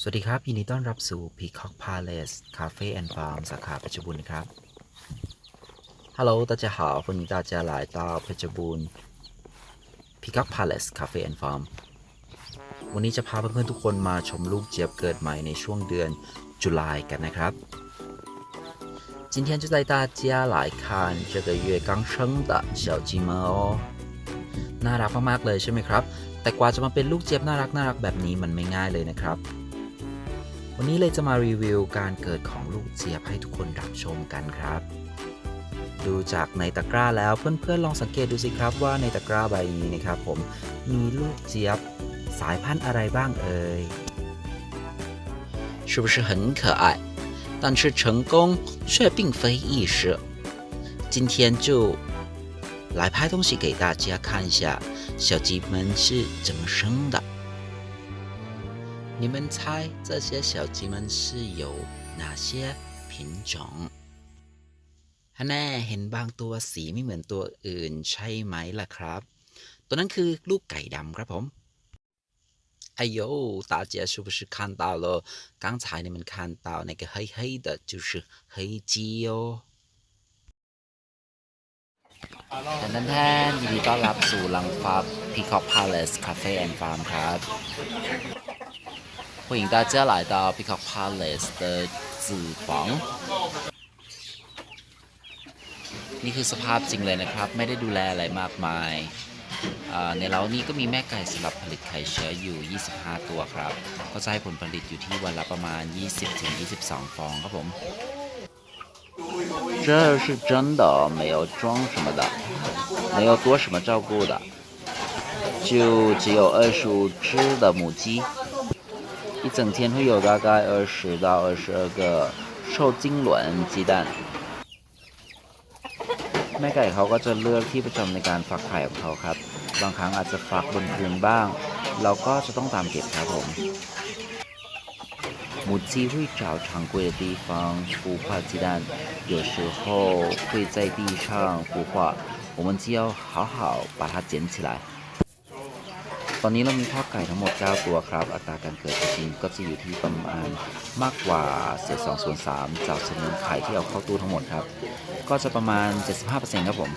สวัสดีครับ ยินดีต้อนรับสู่ Peacock Palace Cafe and Farm สาขาเพชรบูรณ์ครับ Hello 大家好欢迎大家来到เพชรบูรณ์ Peacock Palace Cafe and Farm วันนี้จะพาเพื่อนๆทุกคนมาชมลูกเจี๊ยบเกิดใหม่ในช่วงเดือนจุลายกันนะครับ今天就带大家来看这个月刚生的小鸡们哦น่ารักมากๆเลยใช่ไหมครับ แต่กว่าจะมาเป็นลูกเจี๊ยบน่ารักน่ารักแบบนี้มันไม่ง่ายเลยนะครับ วันนี้เลยจะมารีวิวการเกิดของลูกเจี๊ยบให้ทุกคนรับชมกันครับ ดูจากในตะกร้าแล้วเพื่อนๆลองสังเกตดูสิครับว่าในตะกร้าใบนี้นะครับผมมีลูกเจี๊ยบสายพันธุ์อะไรบ้างเอ่ย是不是很可爱但是成功却并非易事今天就来拍东西给大家看一下小鸡们是怎么生的 你们猜这些小鸡们是有哪些品种ฮันแน่เห็นบางตัวสีไม่เหมือนตัวอื่นใช่ไหมล่ะครับ ตัวนั้นคือลูกไก่ดำครับผม哎呦，大家是不是看到了？刚才你们看到那个黑黑的，就是黑鸡哦。แทนแทนยินดีต้อนรับสู่ลังฟ้า Peacock Palace Cafe and Farm ครับ 欢迎大家来到 Peacock Palace 的子房นี่คือสภาพจริงเลยนะครับ ไม่ได้ดูแลอะไรมากมายอ่าในเล้านี้ก็มีแม่ไก่สำหรับผลิตไข่เชื้ออยู่ 25 ตัวครับ ก็จะให้ผลผลิตอยู่ที่วันละประมาณ 20-22 ฟองครับผม 这是真的，没有装什么的，没有多什么照顾的，就只有二十五只的母鸡， 一整天会有大概二十到二十二个受精卵鸡蛋。แม่ไก่เขาก็จะเลือกที่ประจำในการฟักไข่ของเขาครับ บางครั้งอาจจะฟักบนพื้นบ้าง เราก็จะต้องตามเก็บครับผม母鸡会找常规的地方孵化鸡蛋，有时候会在地上孵化，我们就要好好把它捡起来。 ตอนนี้เรามีพ่อไก่ทั้งหมด 9 ตัวครับ อัตราการเกิดจริงๆก็จะอยู่ที่ประมาณมากกว่าเศษ2ส่วน3จากจำนวนไข่ที่เอาเข้าตู้ทั้งหมดครับ ก็จะประมาณ 75%ครับผม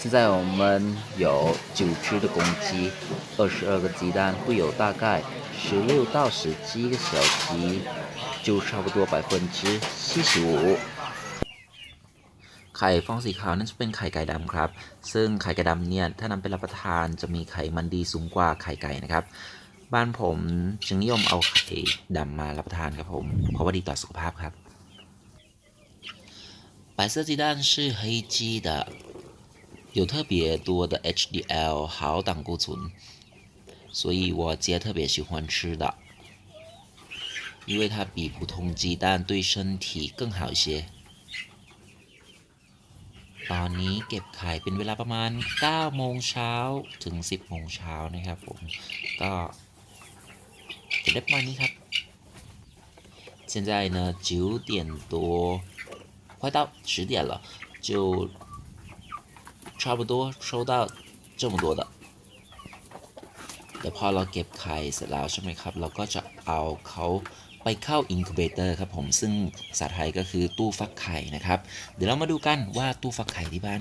现在我们有九只的公鸡，二十二个鸡蛋，会有大概十六到十七个小鸡，就差不多百分之七十五。 ไข่ฟองสีขาวนั่นจะเป็นไข่ไก่ดำครับ ซึ่งไข่ไก่ดำเนี่ยถ้านำไปรับประทานจะมีไขมันดีสูงกว่าไข่ไก่นะครับ บ้านผมจึงนิยมเอาไข่ดำมารับประทานครับผม เพราะว่าดีต่อสุขภาพครับ白色鸡蛋是黑鸡的，有特别多的 HDL 好胆固醇，所以我姐特别喜欢吃的，因为它比普通鸡蛋对身体更好一些。 ตอนนี้เก็บไข่เป็นเวลาประมาณ 9 โมงเช้าถึง 10 โมงเช้านะครับผม ก็จะได้ประมาณนี้ครับ现在呢九点多快到十点了就差不多收到这么多的เดี๋ยวพอเราเก็บไข่เสร็จแล้วใช่ไหมครับ เราก็จะเอาเขา ไปเข้าอินคูเบเตอร์ครับผม ซึ่งภาษาไทยก็คือตู้ฟักไข่นะครับ เดี๋ยวเรามาดูกันว่าตู้ฟักไข่ที่บ้าน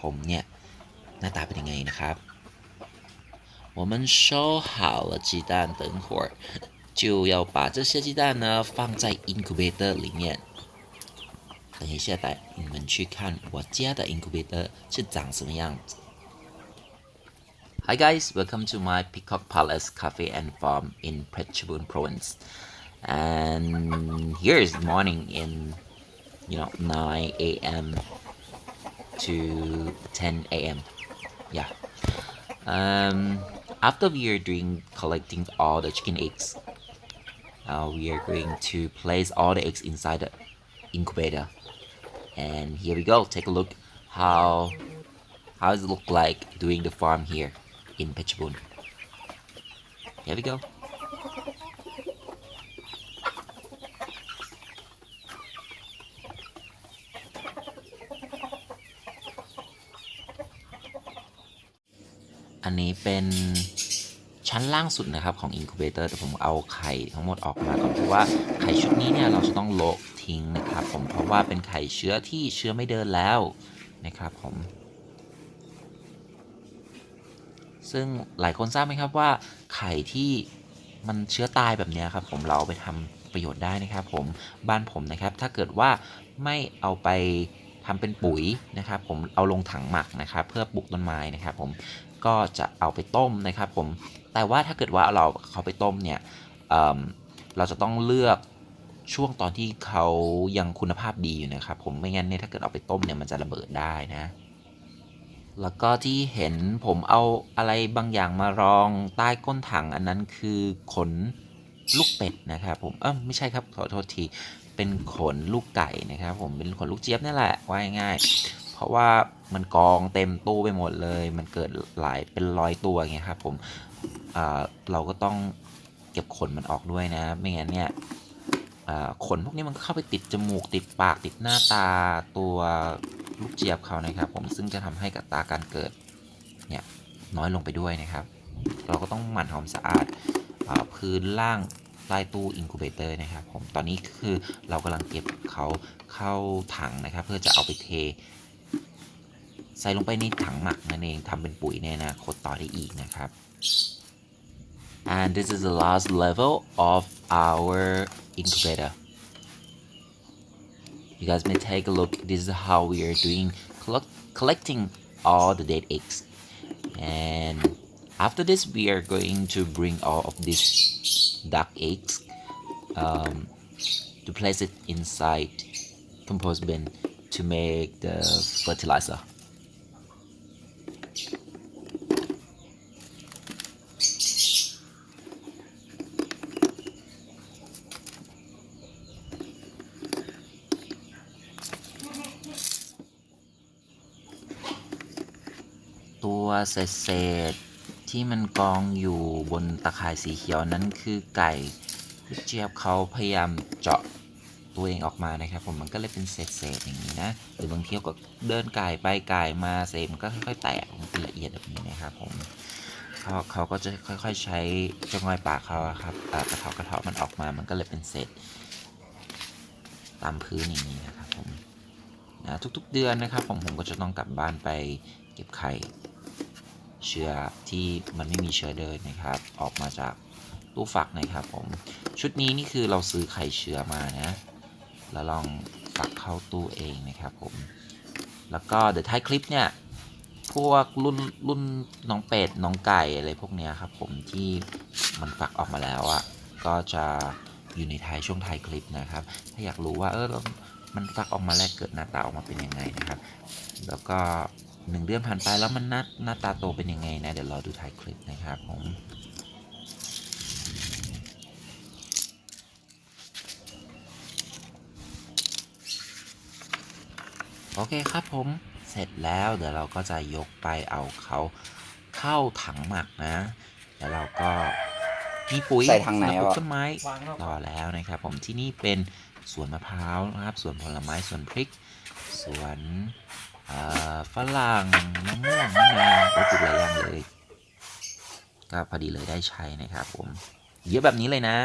ผมเนี่ย หน้าตาเป็นยังไงนะครับ我们收好了鸡蛋，等会儿就要把这些鸡蛋呢放在 incubator 里面。等一下带你们去看我家的 incubator 是长什么样子。Hi guys, welcome to my Peacock Palace Cafe and Farm in Phetchabun Province. And here is morning in you know 9 a.m. to 10 a.m. Yeah. Um, after we are doing collecting all the chicken eggs, uh, we are going to place all the eggs inside the incubator. And here we go. Take a look how how does it look like doing the farm here in Phetchabun. Here we go. อันนี้เป็นชั้นล่างสุดนะครับของอิน u b เ t อร์แต่ผมเอาไข่ทั้งหมดออกมาก่อนเพราะว่าไข่ชุดนี้เนี่ยเราจะต้องโละทิ้งนะครับ ผมเพราะว่าเป็นไข่เชื้อที่เชื้อไม่เดินแล้วนะครับผม ซึ่งหลายคนทราบไหมครับว่าไข่ที่มันเชื้อตายแบบนี้ครับ ผมเราเอาไปทำประโยชน์ได้นะครับ ผมบ้านผมนะครับ ถ้าเกิดว่าไม่เอาไปทำเป็นปุ๋ยนะครับ ผมเอาลงถังหมักนะครับ เพื่อปลูกต้นไม้นะครับ ผม ก็จะเอาไปต้มนะครับผมแต่ว่าถ้าเกิดว่าเราเขาไปต้มเนี่ยเอิ่มเราจะต้องเลือกช่วงตอนที่เขายังคุณภาพดีอยู่นะครับผมไม่งั้นเนี่ยถ้าเกิดเอาไปต้มเนี่ยมันจะระเบิดได้นะ แล้วก็ที่เห็นผมเอาอะไรบางอย่างมารองใต้ก้นถังอันนั้นคือขนลูกเป็ดนะครับผมเออไม่ใช่ครับขอโทษทีเป็นขนลูกไก่นะครับผมเป็นขนลูกเจี๊ยบนี่แหละว่าง่าย เพราะว่ามันกองเต็มตู้ไปหมดเลย มันเกิดหลายเป็นร้อยตัวไงครับผมเราก็ต้องเก็บขนมันออกด้วยนะ ไม่งั้นเนี่ยขนพวกนี้มันเข้าไปติดจมูกติดปากติดหน้าตาตัวลูกเจี๊ยบเขานะครับ ผมซึ่งจะทำให้กับตาการเกิดเนี่ยน้อยลงไปด้วยนะครับ เราก็ต้องหมั่นทำความสะอาดอาพื้นล่างใต้ตู้อินคูเบเตอร์นะครับผมตอนนี้คือเรากำลังเก็บเขาเข้าถังนะครับ เพื่อจะเอาไปเท ใส่ลงไปในถังหมักนั่นเองทำเป็นปุ๋ยในอนาคตต่อได้อีกนะครับ and this is the last level of our incubator you guys may take a look this is how we are doing collect, collecting all the dead eggs and after this we are going to bring all of these duck eggs um, to place it inside compost bin to make the fertilizer เศษๆที่มันกองอยู่บนตะข่ายสีเขียวนั้นคือไก่เจี๊ยบเขาพยายามเจาะตัวเองออกมานะครับ ผมมันก็เลยเป็นเศษๆอย่างนี้นะหรือบางทีก็เดินไก่ไปไก่มาเศษมันก็ค่อยๆแตกเป็นละเอียดแบบนี้นะครับผมเขาเขาก็จะค่อย ๆใช้จงอยปากเขาครับกระเทาะกระเทาะมันออกมา มันก็เลยเป็นเศษตามพื้นอย่างนี้นะครับผมนะทุกๆเดือนนะครับผมผมก็จะต้องกลับบ้านไปเก็บไข่ เชื้อที่มันไม่มีเชื้อเดินนะครับ ออกมาจากตู้ฝักนะครับผม ชุดนี้นี่คือเราซื้อไข่เชื้อมานะ แล้วลองฝักเข้าตู้เองนะครับผม แล้วก็เดี๋ยวท้ายคลิปเนี่ยพวกรุ่นรุ่นน้องเป็ดน้องไก่อะไรพวกเนี้ยครับผมที่มันฝักออกมาแล้วอะ่ะก็จะอยู่ในท้ายช่วงท้ายคลิปนะครับ ถ้าอยากรู้ว่าเออมันฝักออกมาแล้วเกิดหน้าตาออกมาเป็นยังไงนะครับ แล้วก็ หนึ่งเดือนผ่านไปแล้วมันหน้าหน้าตาโตเป็นยังไงนะ เดี๋ยวรอดูท้ายคลิปนะครับผมโอเคครับผมเสร็จแล้วเดี๋ยวเราก็จะยกไปเอาเขาเข้าถังหมักนะแล้วเราก็มีปุ๋ยใส่ถังไหนสำรับปลูกวะต้นไม้ต่อแล้วนะครับ ผมที่นี่เป็นสวนมะพร้าวนะครับสวนผลไม้สวนพริกสวนเอ่อ ฝรั่งมะม่วงมะนาวโอ้ปลูกหลายอย่างเลยก็พอดีเลยได้ใช้นะครับผมเยอะแบบนี้เลยนะ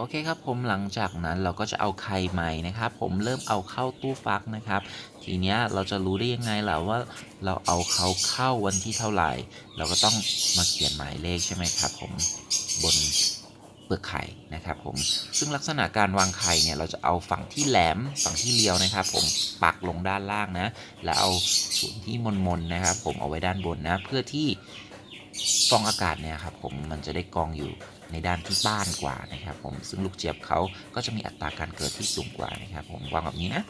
โอเคครับผมหลังจากนั้นเราก็จะเอาไข่ใหม่นะครับ ผมเริ่มเอาเข้าตู้ฟักนะครับ ทีเนี้ยเราจะรู้ได้ยังไงล่ะว่าเราเอาเขาเข้าวันที่เท่าไหร่ เราก็ต้องมาเขียนหมายเลขใช่ไหมครับผมบนเปลือกไข่นะครับผมซึ่งลักษณะการวางไข่เนี่ยเราจะเอาฝั่งที่แหลมฝั่งที่เรียวนะครับ ผมปักลงด้านล่างนะ แล้วเอาส่วนที่มนๆนะครับ ผมเอาไว้ด้านบนนะ เพื่อที่ฟองอากาศเนี่ยครับผมมันจะได้กองอยู่ ในด้านที่บ้านกว่านะครับผมซึ่งลูกเจี๊ยบเขาก็จะมีอัตราการเกิดที่สูงกว่านะครับผมวางแบบนี้นะ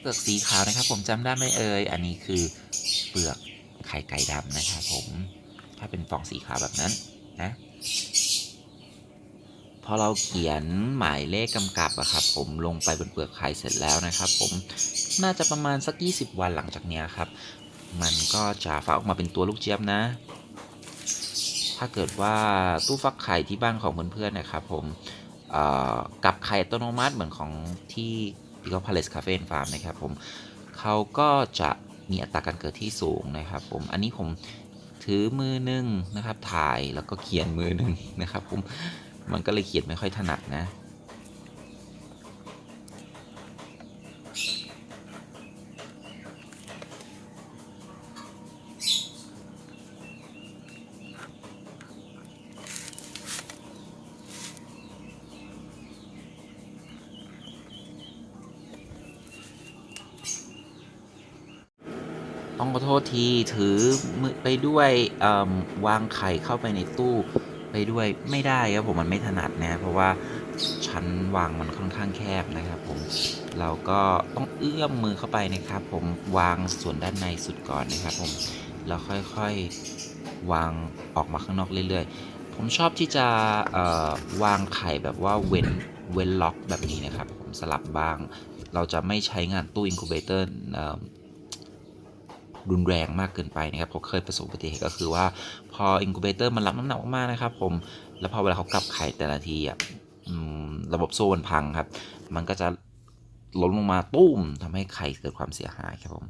เปลือกสีขาวนะครับ ผมจำได้ไหมเอ่ยอันนี้คือเปลือกไข่ไก่ดำนะครับผมถ้าเป็นฟองสีขาวแบบนั้นนะพอเราเขียนหมายเลขกำกับอะครับผมลงไปบนเปลือกไข่เสร็จแล้วนะครับผมน่าจะประมาณสัก 20 วันหลังจากเนี้ยครับ มันก็จะฟักออกมาเป็นตัวลูกเจี๊ยบนะ ถ้าเกิดว่าตู้ฟักไข่ที่บ้านของเพื่อนๆนะครับผมกับไข่อัตโนมัติเหมือนของที่ p i c o Palace Cafe and Farm นะครับผมเขาก็จะมีอัตราการเกิดที่สูงนะครับผมอันนี้ผมถือมือหนึงนะครับถ่ายแล้วก็เขียนมือหนึงนะครับผมมันก็เลยเขียนไม่ค่อยถนัดนะ ต้องขอโทษทีถือมือไปด้วยวางไข่เข้าไปในตู้ไปด้วยไม่ได้ครับผมมันไม่ถนัดนะเพราะว่าชั้นวางมันค่อนข้างแคบนะครับผมเราก็ต้องเอื้อมมือเข้าไปนะครับ ผมวางส่วนด้านในสุดก่อนนะครับผมแล้วค่อยๆวางออกมาข้างนอกเรื่อยๆ ผมชอบที่จะวางไข่แบบว่าเว้นเว้นล็อกแบบนี้นะครับ ผมสลับบ้าง เราจะไม่ใช้งานตู้อินคูเบเตอร์ รุนแรงมากเกินไปนะครับผมเคยประสบอุบัติเหตุก็คือว่าพออินคูเบเตอร์มันรับน้ำหนักมากๆนะครับผมแล้วพอเวลาเขากลับไข่แต่ละทีอะระบบโซ่มันพังครับ มันก็จะล้มลงมาตุ้มทำให้ไข่เกิดความเสียหายครับผม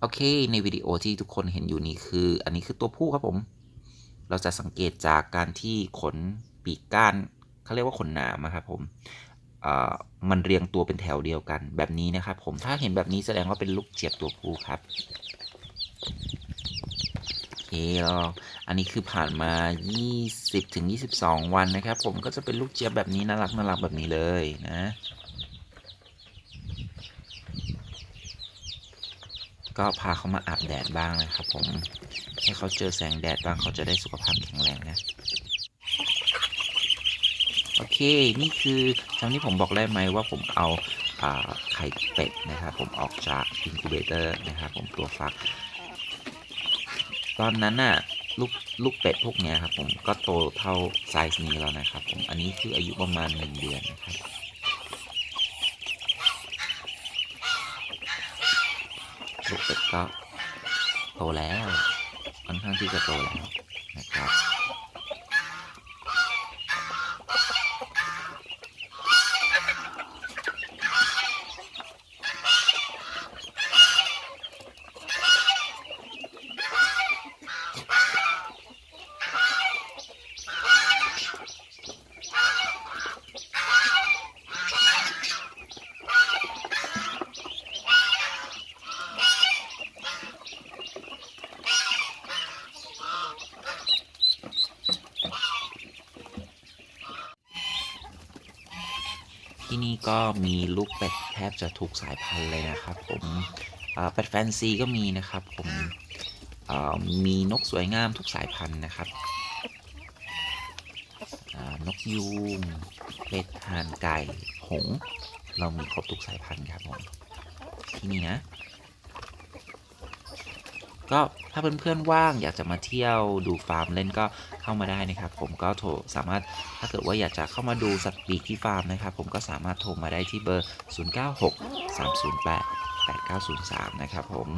โอเค ในวิดีโอที่ทุกคนเห็นอยู่นี้คือ อันนี้คือตัวผู้ครับผม เราจะสังเกตจากการที่ขนปีกก้านเขาเรียกว่าขนหนามอะครับผมมันเรียงตัวเป็นแถวเดียวกันแบบนี้นะครับผมถ้าเห็นแบบนี้แสดงว่าเป็นลูกเจี๊ยบตัวผู้ครับ โอเคแล้วอันนี้คือผ่านมา 20ถึง22 วันนะครับ ผมก็จะเป็นลูกเจี๊ยบแบบนี้น่ารักน่ารักแบบนี้เลยนะก็พาเขามาอาบแดดบ้างนะครับผม ให้เขาเจอแสงแดดบ้างเขาจะได้สุขภาพแข็งแรงนะ โอเค นี่คือจำที่ผมบอกได้ไหมว่าผมเอาอ่าไข่เป็ดนะครับ ผมออกจากอินคูเบเตอร์นะครับ ผมตัวฟัก ตอนนั้นน่ะลูกลูกเป็ดพวกเนี้ยครับผมก็โตเท่าไซส์นี้แล้วนะครับผมอันนี้คืออายุประมาณหนึ่งเดือนนะครับลูกเป็ดก็โตแล้วค่อนข้างที่จะโตแล้วนะครับ ที่ นี่ก็มีลูกเป็ดแทบจะทุกสายพันธุ์เลยนะครับผมเป็ดแฟนซีก็มีนะครับผมมีนกสวยงามทุกสายพันธุ์นะครับ นกยูงเป็ดห่านไก่ หงส์เรามีครบทุกสายพันธุ์ครับผมที่นี่นะ ก็ถ้าเพื่อนๆว่างอยากจะมาเที่ยวดูฟาร์มเล่นก็เข้ามาได้นะครับ ผมก็โทรสามารถถ้าเกิดว่าอยากจะเข้ามาดูสัตว์ปีกที่ฟาร์มนะครับ ผมก็สามารถโทรมาได้ที่เบอร์ 096 308 8903 นะครับผม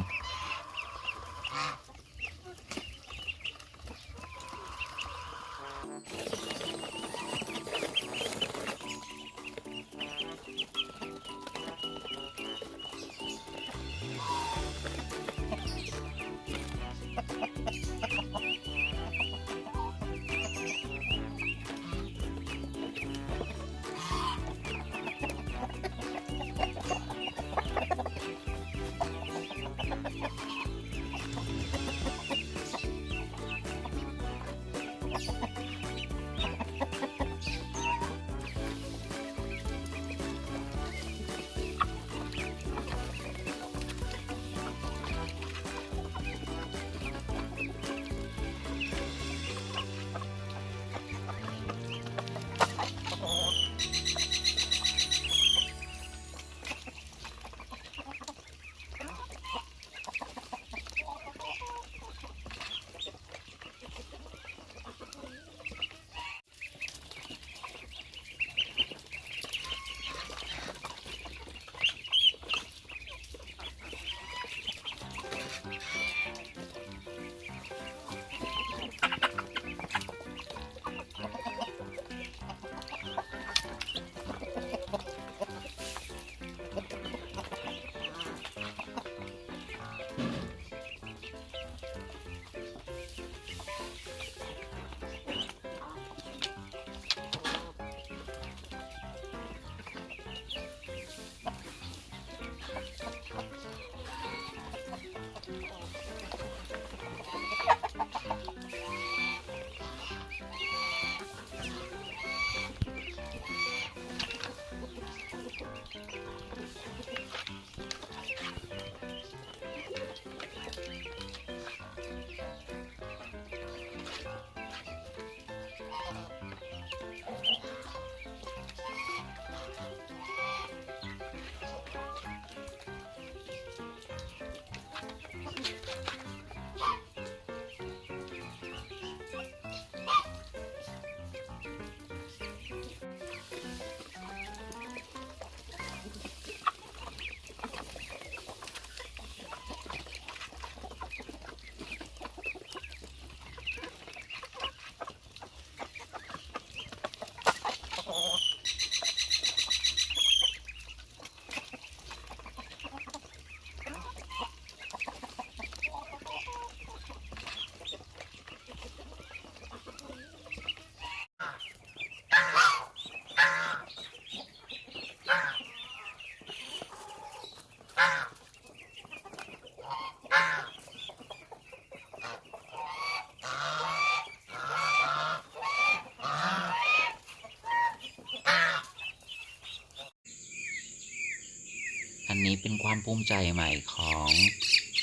เป็นความภูมิใจใหม่ของ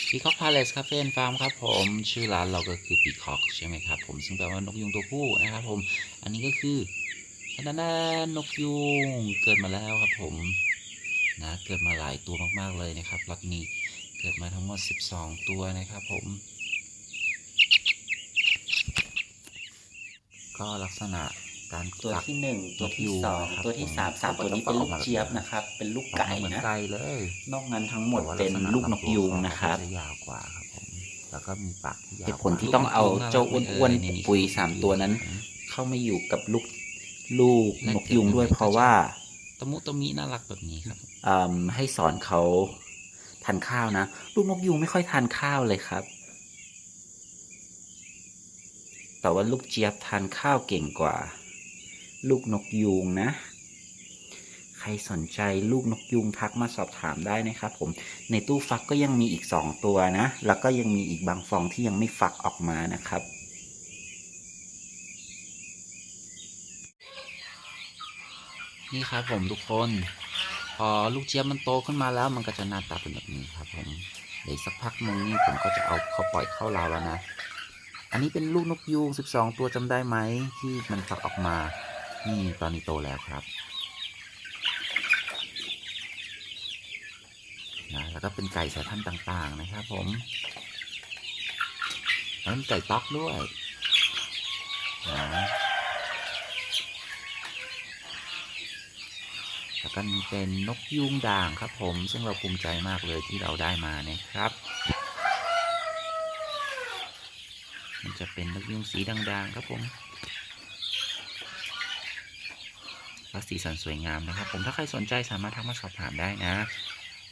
Peacock Palace Cafe and Farm ครับผมชื่อร้านเราก็คือ Peacock ใช่ไหมครับผมซึ่งแปลว่านกยุงตัวผู้นะครับผมอันนี้ก็คือนันนนกยุงเกิดมาแล้วครับผมนะเกิดมาหลายตัวมากๆเลยนะครับล็อตนี้เกิดมาทั้งหมด 12 ตัวนะครับผมก็ลักษณะ การตัวฝัก ที่หนึ่งตัวที่สองครับตัวที่สามผมสามตัวนี้เป็นลูกออกมาแบบเจี๊ยบนะครับ เป็นลูกไก่ออมาเหมือนนะไก่เลยนอกนั้นทั้งหมดแต่ว่าเป็นษณะลูกนกยุงลำตัวนะครับเขาจยาวกว่าครับผมแล้วก็มีปากที่ยาวเหตุผลที่กว่ต้องเอาลูกนกยุงเจ้ารักไหมอ้วนๆเยปุยๆสามตัวนั้น เข้ามาอยู่กับลูกลูกนกยุงด้วยเพราะว่า ตะมุตะมิน่ารักแบบนี้ครับ เอิ่มให้สอนเขาทานข้าวนะ ลูกนกยุงไม่ค่อยทานข้าวเลยครับ แต่ว่าลูกเจี๊ยบทานข้าวเก่งกว่า ลูกนกยุงนะ ใครสนใจลูกนกยุงทักมาสอบถามได้นะครับผม ในตู้ฟักก็ยังมีอีกสองตัวนะ แล้วก็ยังมีอีกบางฟองที่ยังไม่ฟักออกมานะครับนี่ครับผมทุกคนพอลูกเจี๊ยบมันโตขึ้นมาแล้วมันก็จะหน้าตาเป็นแบบนี้ครับผมเดี๋ยวสักพักนึงนี่ผมก็จะเอาเขาปล่อยเข้าเราแล้วนะ อันนี้เป็นลูกนกยูง 12 ตัวจำได้ไหมที่มันฟักออกมา นี่ตอนนี้โตแล้วครับนะแล้วก็เป็นไก่สายพันธุ์ต่างๆนะครับผมแล้วมีไก่ต๊อกด้วยนะแล้วก็มีเป็นนกยุงด่างครับผมซึ่งเราภูมิใจมากเลยที่เราได้มานะครับ มันจะเป็นนกยุงสีด่างๆครับผม และสีสันสวยงามนะครับ ผมถ้าใครสนใจสามารถทักมาสอบถามได้นะ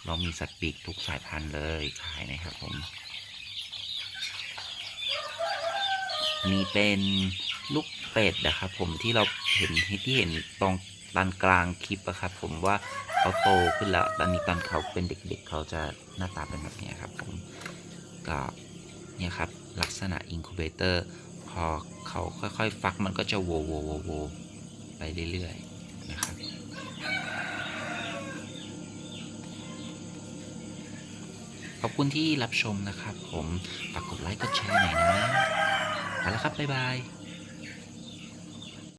เรามีสัตว์ปีกทุกสายพันธุ์เลยขายนะครับผมมีเป็นลูกเป็ดนะครับ ผมที่เราเห็นที่เห็นตรงตอนกลางคลิปอะครับ ผมว่าเขาโตขึ้นแล้วตอนนี้ตอนเขาเป็นเด็ก ๆ เขาจะหน้าตาเป็นแบบนี้ครับ ผมก็เนี่ยครับลักษณะอินคูเบเตอร์พอเขาค่อยๆ ฟักมันก็จะโวโวโวโวไปเรื่อยๆ นะครับขอบคุณที่รับชมนะครับ ผมฝากกดไลค์กดแชร์หน่อยนะเอาละครับ บ๊ายบาย